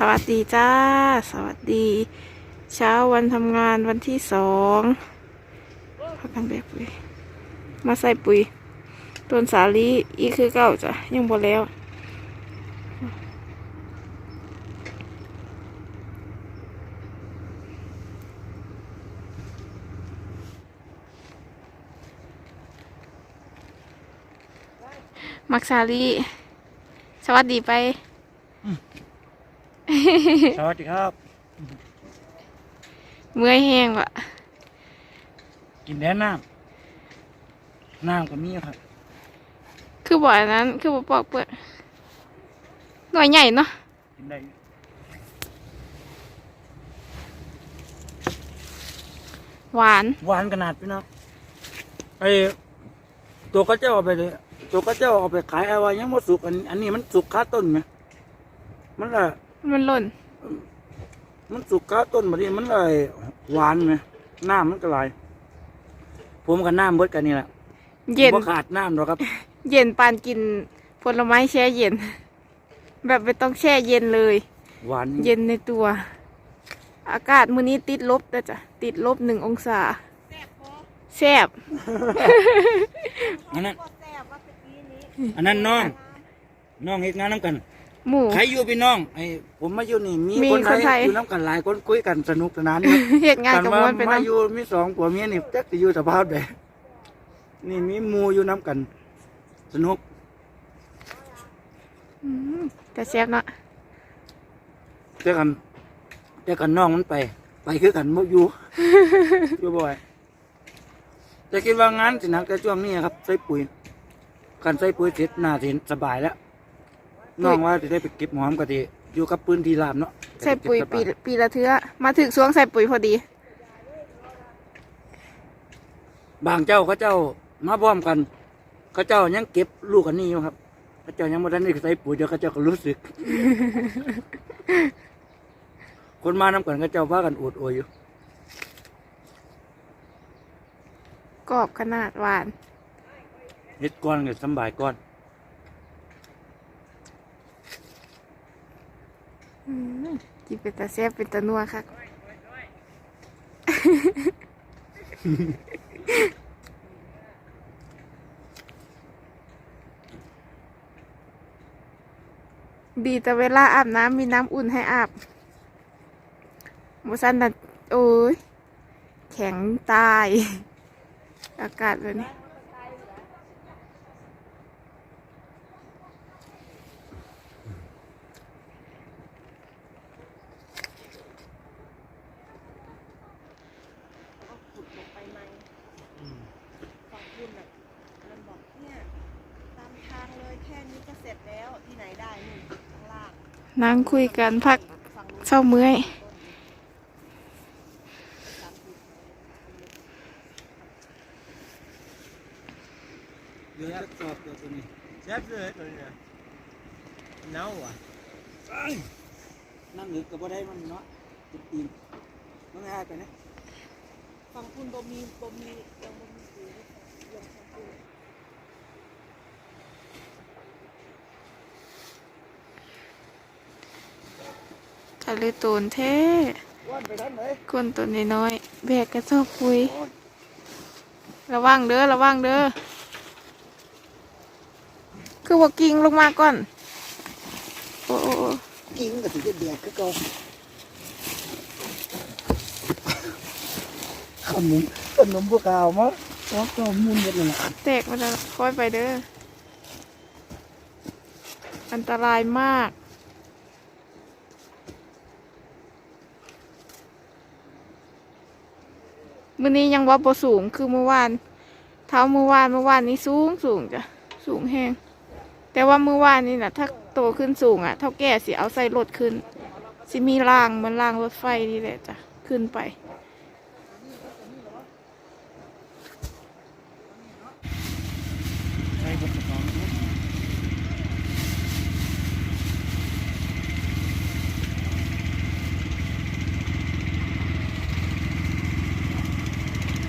สวัสดีจ้า สวัสดี เช้าวันทำงานวันที่สองพักกันแบกปุ๋ย มาใส่ปุ๋ย ต้นสาลีอีกคือเก่าจ้ะ ยังบ่แล้ว มักสาลี สวัสดีไป สวัสดีครับ เมื่อยแห้งวะกินแน่น้ำน้ำก็มีครับ คือบ่อนั้น คือบ่ปอกเปลือกหน่วยใหญ่เนาะกินได้อยู่หวาน หวานขนาดพี่น้องไอตัวก็เจ้าเอาไปเลยตัวก็เจ้าเอาไปขายเอาไว้ยังหมดสุกอันอันนี้มันสุกค้าต้นไหมมันละ มันหล่น มันสุกค้าต้นมาดิมันเลยหวานไหมน้ำมันก็ไหลายผมกับน้ำเบิดกันนี่แหละเย็นบ่ขาดน้ำหรอกครับ เย็นปานกินผลไม้แช่เย็น แบบไม่ต้องแช่เย็นเลย หวานเย็นในตัว อากาศมื้อนี้ติดลบแล้วจ้ะติดลบหนึ่งองศาแซ่บอันนั้นอันนั้นน้อง น้องเฮ็ดงานน้ำกัน หมูใครอยู่พี่น้องไอ้ผมมาอยู่นี่มีมีคนคนไทไทยย อยู่น้ำกันหลายคนคุยกันสนุกสนานอยู่เฮ็ดงานกับว่มวนไปมานำอยู่มีสองผัวเมียนี่จักจะอยู่สภาพใดนี่มีหมูอยู่น้ำกัน สนุกอืมแต่แซ่บเนาะแต่กันแต่กันน้องมันไป ไปคือกันบ่อยู่ อยู่บ่อยแต่คิดว่างานสิหนักแต่ช่วงนี้ครับใส่ปุ๋ยการใส่ปุ๋ยเสร็จน่าสิสบายแล้ว น้องว่าจะได้ไปเก็บหอมกะทิอยู่กับปืนที่ลามเนาะใส่ปุ๋ยปีปีละเทื่อมาถึงช่วงใส่ปุ๋ยพอดี บางเจ้าเขาเจ้ามาพร้อมกันเขาเจ้ายังเก็บลูกอันนี้อยู่ครับเขาเจ้ายังไม่ทันได้ใส่ปุ๋ยเดี๋ยวเขาเจ้าก็รู้สึก คนมานำกันเขาเจ้าว่ากันอวดโอยอยู่กรอบขนาดหวานเฮ็ดก้อนก็สำบายก้อน อืม กินเป็นตาแซ่บเป็นตานัวค่ะดีแต่เวลาอาบน้ำมีน้ำอุ่นให้อาบมสันน่ะโอ้ย แข็งตาย อากาศแบบนี้ ขุดลงไปในฝั่งคุณน่ะมันบอกเนี่ยตามทางเลยแค่นี้ก็เสร็จแล้วที่ไหนได้นี่ข้างล่าง นั่งคุยกันพักฝั่งนู้นเศร้าเมื่อยเดี๋ยวจะสอบตัวนี้แซ่บเลยตัวนี้นะเน่าอะนั่งหรือก็บ่ได้มันเนาะติดตีนมันง่ายไปนะฝั่งคุณบ่มีบ่มียังบ่มีสีลงฝั่งคุณ ทะเลตูนเท่ว่านไปทางไหนคนตัวน้อยๆแบกกระสอบปุ๋ยระวังเด้อระวังเด้อคือว่ากิ่งลงมาก่อน โอ้โอ้โอ้กินก็สิจะแดกคือเก่าขนมขนมพวกเก่ามาซอกเก่ามุนหมดเลยนะแตกมาแล้วค่อยไปเด้อ อันตรายมาก มื่อนี้ยังว่าบ่สูงคือเมื่อวาน เท้าเมื่อวานเมื่อวานนี้สูงสูงจ้ะสูงแห้งแต่ว่าเมื่อวานนี่นะถ้าโตขึ้นสูงอะ เท่าแก่สิเอาใส่รถขึ้นสิมีรางเหมือนรางรถไฟนี่แหละจ้ะขึ้นไป ใช่ครับน้อง อ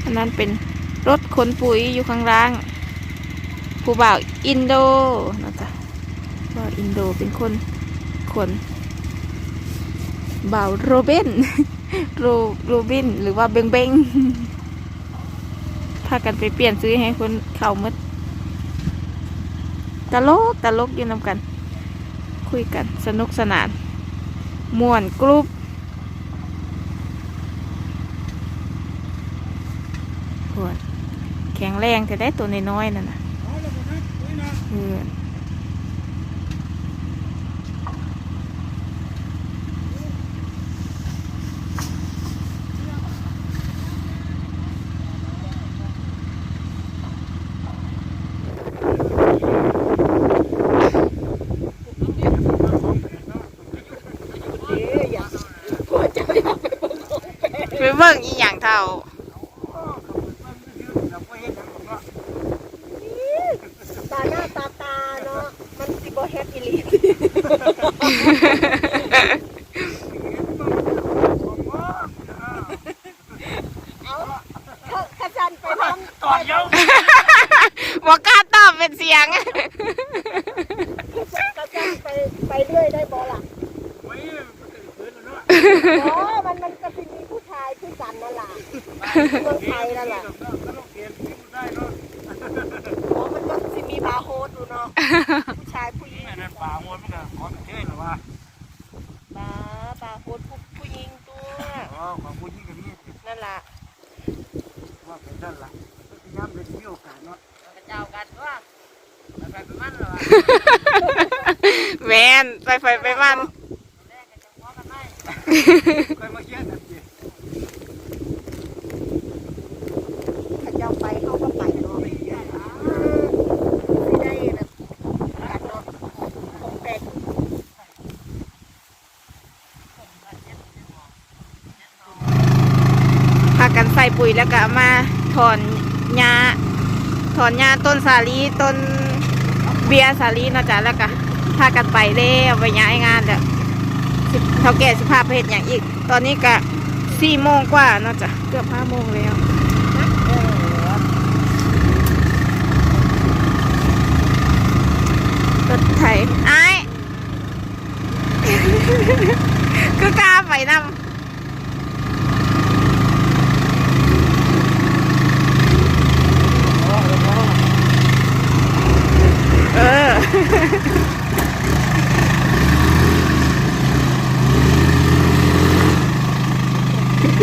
ั นั้นเป็นรถขนปุ๋ยอยู่ข้างล่าง ผู้บ่าวอินโดนะจ๊ะบ่าวอินโดเป็นคนขนบ่าวโรเบนโรโรบินหรือว่าเบงเบงพากันไปเปลี่ยนซื้อให้คนเข่ามืดตลกตลกยู่นำกัน คุยกันสนุกสนานม่วนกรุ๊ป ปวดแข็งแรงจะได้ตัวน้อยๆนั่นนะเออไปเบิ่งอีหยังเท่า ตาหน้าตาตาเนาะ มันสิบ่เฮ็ดอีหลีเอาเขาขจันไปทำต่อยาวบอกกล้าตอบเป็นเสียง ขจันไปไปเรื่อยได้บ่ล่ะไว้เปิดแล้วเนาะอ๋อมันมันก็สิมีผู้ชายคือกันนั่นล่ะเมืองไทยนั่นล่ะแล้วเราเปลี่ยนที่ได้เนาะอ๋อมันก็สิมีบาร์โฮสดูเนาะผู้ชายผู้หญิงนี่นั่นป่ามวนมันก็ ขอเท่หรอวะบาร์บาร์โฮสผู้ผู้หญิงตัว อ๋อของผู้หญิงกันนี่นั่นล่ะว่าเป็นนั่นล่ะพยายามเป็นมีโอกาสเนาะกระเจ้ากันว่าไปไปไปมันเหรอวะแมนไปไฟไปมัน แรกกันจะง้อกันไหม เคยมาเยี่ยมกันสิ ถ้าเจ้าไปเขาก็ไปเนาะไม่ได้ไม่ได้แบบกัดเนาะคงแตก พากัน ใส่ปุ๋ยแล้วก็มาถอนหญ้าถอนหญ้าต้นสาลีต้นเบียสาลีเนาะจ๊ะแล้วก็พากันไปเล่ไปย้ายงานเด้อสิเท่าแก่สิพาไปเห็นอย่างอีก ตอนนี้ก็สี่โมงกว่าเนาะจ๊ะเกือบห้าโมงแล้วรถไถไอ้าย คือกล้าไปนำ เออ ฮ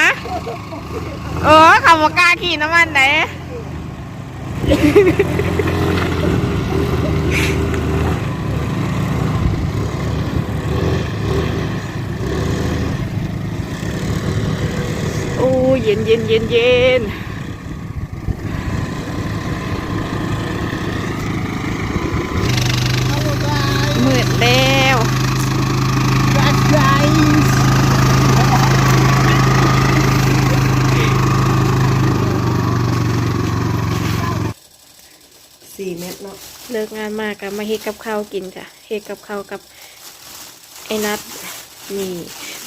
ะโอ้ขับกล้าขี่น้ำมันไหนโอ้เย็นเย็นเย็นเย็น สี่เม็ดเนาะเลิกงานมากกับมาเฮ็ดกับข้าวกินจ้ะเฮ็ดกับข้าวกับไอ้นัดนี่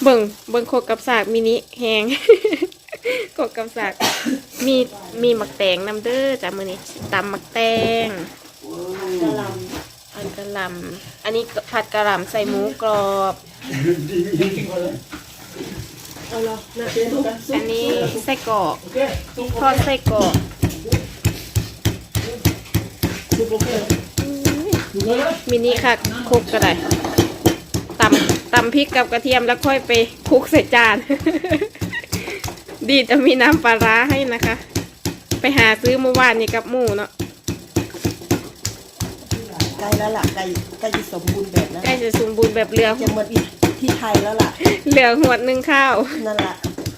เบิ่งเบิ่งโคกกับสากมินิแหงโคกกับสากมีมีหมักแตงนำเด้อจ้ะมื้อนี้ตำหมักแตงกะหลอันกะหล่ำอันนี้ผัดกะหล่ำใส่หมูกรอบำเอาละน่าเป็นทุกอันนี้ไส้กรอกทอดไส้กรอก มินิค่ะคลุกก็ได้ตำตำพริกกับกระเทียมแล้วค่อยไปคลุกใส่จาน ดีจะมีน้ำปลาร้าให้นะคะ ไปหาซื้อเมื่อวานนี้กับหมูเนาะใกล้แล้วล่ะใกล้ใกล้จะสมบูรณ์แบบนะใกล้จะสมบูรณ์แบบเรือจะเหมือนอีกที่ไทยแล้วล่ะเหลือหวดหนึ่งข้าว นั่นล่ะ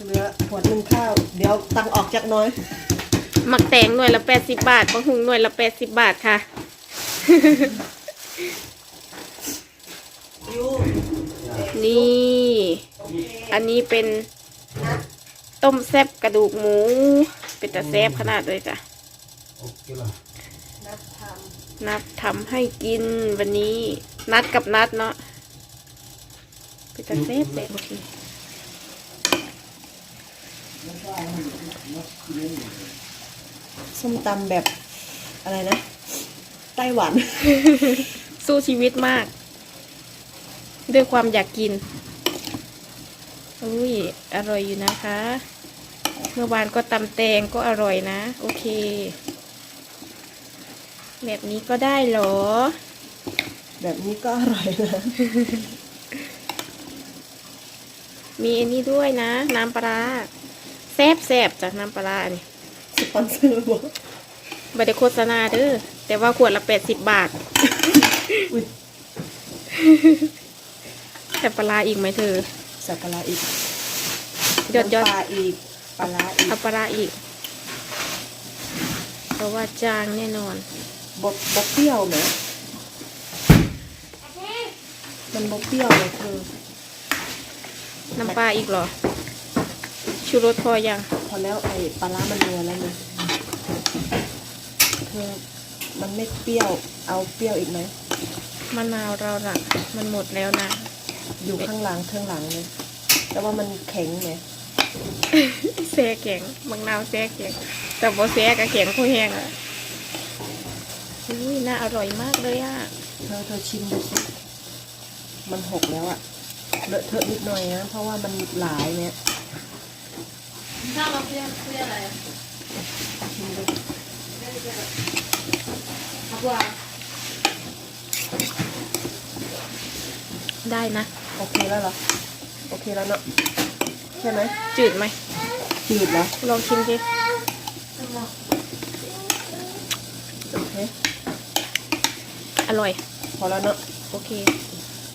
เหลือหัวหนึ่งข้าว เดี๋ยวตังออกจากน้อย หมักแตงหน่วยละแปดสิบบาทบะหุงหน่วยละแปดสิบบาทค่ะนี่ อันนี้เป็นต้มแซ่บกระดูกหมู เป็นแต่แซ่บขนาดเลยจ้ะ นัดทำให้กินวันนี้ นัดกับนัดเนาะ เป็นแต่แซ่บเลยโอเค ส้มตำแบบอะไรนะ ไต้หวัน สู้ชีวิตมาก ด้วยความอยากกิน อุ้ย อร่อยอยู่นะคะ เมื่อวานก็ตำแตงก็อร่อยนะ โอเค แบบนี้ก็ได้เหรอ แบบนี้ก็อร่อยนะมีอันนี้ด้วยนะ น้ำปลาร้าแซบแซบๆจากน้ำปลาร้าอันนี่ส ปอนเซอร์บอกบได้โฆษณาเด้อแต่ว่าขวดละแปดสิบบาทอุ้ยแต่ปลาร้าอีกไหมเธอสักการะอีกยอดยอดน้ำปลาอีกปลาร้าอีกเอาปลาร้าอีก เพราะว่าจางแน่นอนบดบดเปรี้ยวไหมมันบดเปรี้ยวเลยคือน้ำปลาอีกเหรอ ชูรสพอยัง พอแล้วไอ้ปลาร้ามันนัวแล้วเนี่ย คือมันไม่เปรี้ยว เอาเปรี้ยวอีกไหมมะนาวเราละมันหมดแล้วนะ อยู่ข้างหลังข้างหลังเลยแต่ว่ามันแข็งไหมแซ่แข็งบางนาวแซ่แข็งแต่บ่แซ่กับแข็งคู่แห้งอะอุ้ยน่าอร่อยมากเลยอะเธอเธอชิมดูสิมันหกแล้วอะเลอะเทอะนิดหน่อยนะ เพราะว่ามันหลายเนี่ยถ้าเราเพื่อนเพื่ออะไร ชิมดูครับว่า ได้นะ โอเคแล้วเหรอ โอเคแล้วเนาะ ใช่ไหมจืดไหมจืดแล้วลองชิมสิโอเค อร่อย พอแล้วเนาะ โอเคโอ